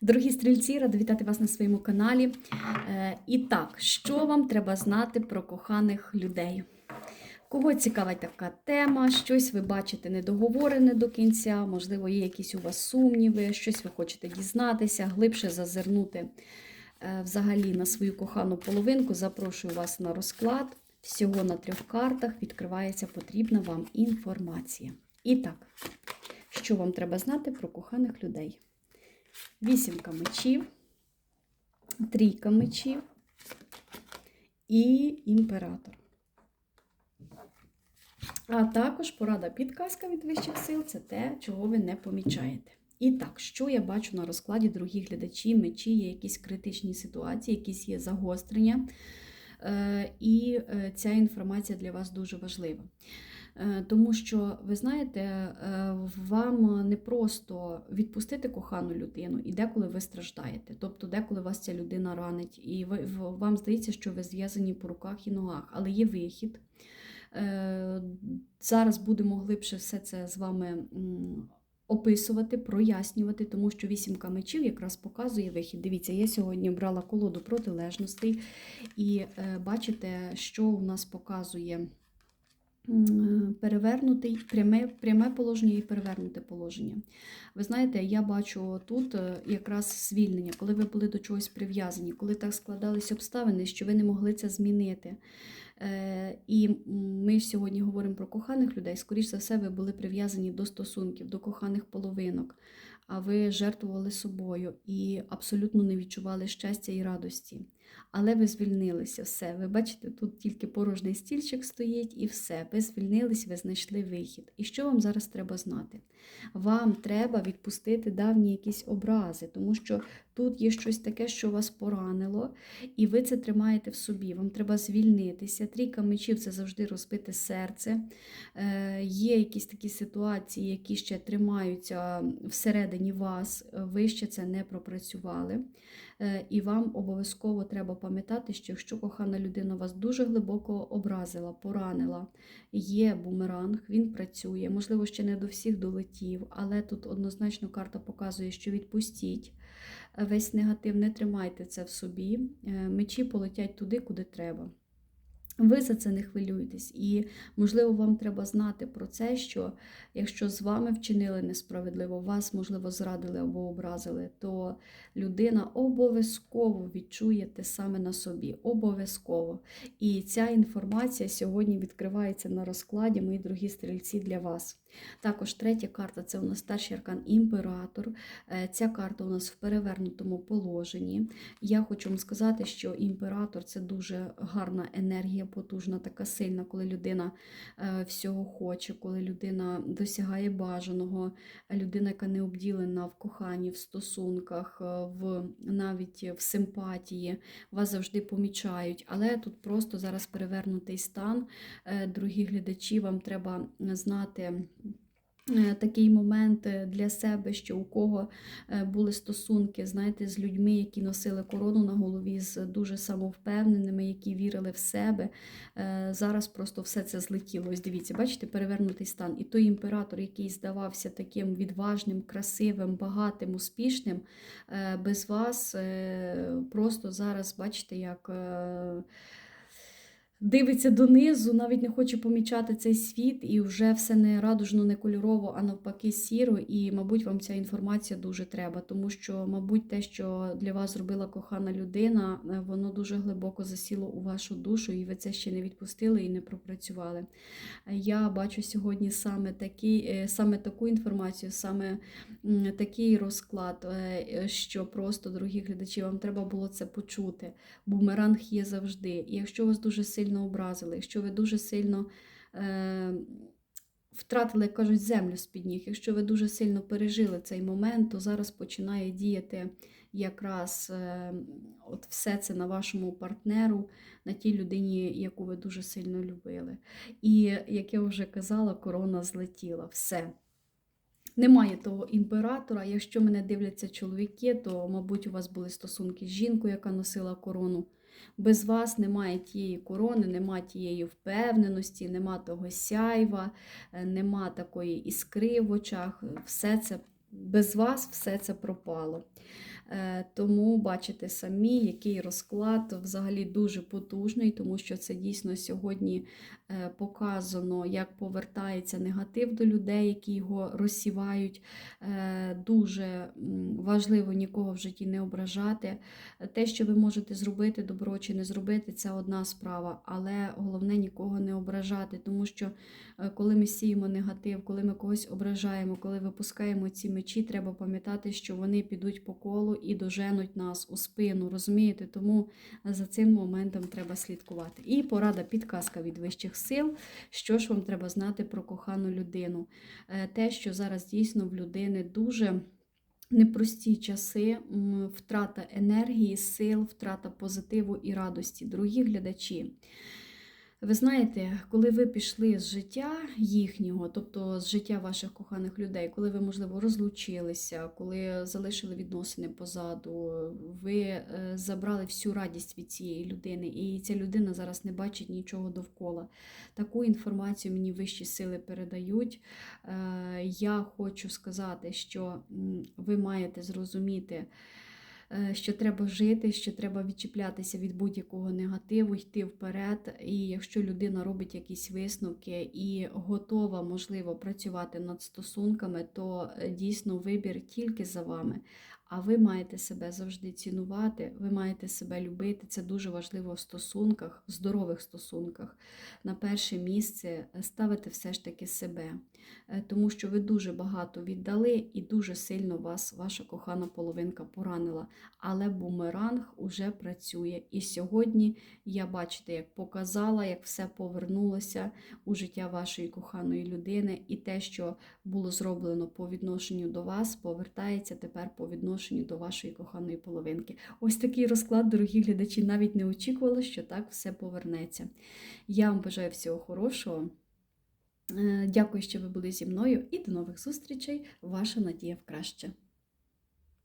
Дорогі стрільці, рада вітати вас на своєму каналі. Е, І так, що вам треба знати про коханих людей? Кого цікавить така тема, щось ви бачите недоговорене до кінця, можливо, є якісь у вас сумніви, щось ви хочете дізнатися, глибше зазирнути е, взагалі на свою кохану половинку. Запрошую вас на розклад. Всього на трьох картах відкривається потрібна вам інформація. І так, що вам треба знати про коханих людей? Вісімка мечів, трійка мечів і імператор. А також порада підказка від вищих сил це те, чого ви не помічаєте. І так, що я бачу на розкладі, дорогі глядачі, мечі, є якісь критичні ситуації, якісь є загострення. Е, І е, ця інформація для вас дуже важлива. Е, Тому що, ви знаєте, е, вам не просто відпустити кохану людину, і деколи ви страждаєте. Тобто, деколи вас ця людина ранить, і ви, вам здається, що ви зв'язані по руках і ногах, але є вихід. Е, Зараз будемо глибше все це з вами описувати, прояснювати, тому що вісімка мечів якраз показує вихід. Дивіться, я сьогодні брала колоду протилежностей, і бачите, що у нас показує перевернутий, пряме, пряме положення і перевернуте положення. Ви знаєте, я бачу тут е, якраз звільнення, коли ви були до чогось прив'язані, коли так складались обставини, що ви не могли це змінити. Е, І ми сьогодні говоримо про коханих людей. Скоріше за все, ви були прив'язані до стосунків, до коханих половинок, а ви жертвували собою і абсолютно не відчували щастя і радості. Але ви звільнилися, все. Ви бачите, тут тільки порожній стільчик стоїть і все. Ви звільнились, ви знайшли вихід. І що вам зараз треба знати? Вам треба відпустити давні якісь образи, тому що тут є щось таке, що вас поранило, і ви це тримаєте в собі. Вам треба звільнитися. Трійка мечів це завжди розбите серце. Е, Є якісь такі ситуації, які ще тримаються всередині вас, ви ще це не пропрацювали. Е, І вам обов'язково треба пам'ятати, що якщо кохана людина вас дуже глибоко образила, поранила, є бумеранг, він працює, можливо, ще не до всіх долетів, але тут однозначно карта показує, що відпустіть весь негатив, не тримайте це в собі. Е, Мечі полетять туди, куди треба. Ви за це не хвилюйтесь, і можливо вам треба знати про це, що якщо з вами вчинили несправедливо, вас можливо зрадили або образили, то людина обов'язково відчує те саме на собі. Обов'язково. І ця інформація сьогодні відкривається на розкладі, мої дорогі стрільці, для вас. Також третя карта це у нас старший аркан імператор. Е, Ця карта у нас в перевернутому положенні. Я хочу вам сказати, що імператор це дуже гарна енергія, потужна, така сильна, коли людина е, всього хоче, коли людина досягає бажаного, людина, яка не обділена в коханні, в стосунках, е, в навіть в симпатії, вас завжди помічають. Але тут просто зараз перевернутий стан. Дорогі глядачі, вам треба знати. Е, Такий момент е, для себе, що у кого е, були стосунки, знаєте, з людьми, які носили корону на голові, з дуже самовпевненими, які вірили в себе. Зараз просто все це злетіло. Ось дивіться, бачите, перевернутий стан. І той імператор, який здавався таким відважним, красивим, багатим, успішним, без вас просто зараз, бачите, як. Дивиться донизу, навіть не хоче помічати цей світ, і вже все не радужно, не кольорово, а навпаки, сіро. І, мабуть, вам ця інформація дуже треба, тому що, мабуть, те, що для вас зробила кохана людина, е, воно дуже глибоко засіло у вашу душу, і ви це ще не відпустили і не пропрацювали. Я бачу сьогодні саме такі, е, саме таку інформацію, саме такий розклад, е, що просто, дорогі глядачі, вам треба було це почути. Бумеранг є завжди. І якщо вас дуже сильно образили, якщо ви дуже сильно е, втратили, як кажуть, землю з-під ніг, якщо ви дуже сильно пережили цей момент, то зараз починає діяти якраз е, от все це на вашому партнеру, на тій людині, яку ви дуже сильно любили. І, як я вже казала, корона злетіла. Все. Немає того імператора. Якщо мене дивляться чоловіки, то, мабуть, у вас були стосунки з жінкою, яка носила корону. Без вас немає тієї корони, нема тієї впевненості, нема того сяйва, е, нема такої іскри в очах. Все це без вас все це пропало. Е, Тому бачите самі, який розклад взагалі дуже потужний, тому що це дійсно сьогодні показано, як повертається негатив до людей, які його розсівають. Е, Дуже важливо нікого в житті не ображати. Те, що ви можете зробити, добро чи не зробити, це одна справа, але головне нікого не ображати, тому що е, коли ми сіємо негатив, коли ми когось ображаємо, коли випускаємо ці мечі, треба пам'ятати, що вони підуть по колу і доженуть нас у спину, розумієте? Тому за цим моментом треба слідкувати. І порада підказка від вищих сил. Що ж вам треба знати про кохану людину? Е, Те, що зараз дійсно в людини дуже непрості часи, втрата енергії, сил, втрата позитиву і радості. Дорогі глядачі. Ви знаєте, коли ви пішли з життя їхнього, тобто з життя ваших коханих людей, коли ви, можливо, розлучилися, коли залишили відносини позаду, ви е, забрали всю радість від цієї людини, і ця людина зараз не бачить нічого довкола. Таку інформацію мені вищі сили передають. Е, Я хочу сказати, що ви маєте зрозуміти що треба жити, що треба відчіплятися від будь-якого негативу, йти вперед. І якщо людина робить якісь висновки і готова, можливо, працювати над стосунками, то е, дійсно вибір тільки за вами. А ви маєте себе завжди цінувати, ви маєте себе любити. Це дуже важливо в стосунках, в здорових стосунках. На перше місце ставити все ж таки себе, Е, тому що ви дуже багато віддали і дуже сильно вас ваша кохана половинка поранила. Але бумеранг уже працює. І сьогодні я бачите, як показала, як все повернулося у життя вашої коханої людини, і те, що було зроблено по відношенню до вас, повертається тепер по відношенню до вашої коханої половинки. Ось такий розклад, дорогі глядачі, навіть не очікувала, що так все повернеться. Я вам бажаю всього хорошого. Е, Дякую, що ви були зі мною, і до нових зустрічей. Ваша Надія в краще.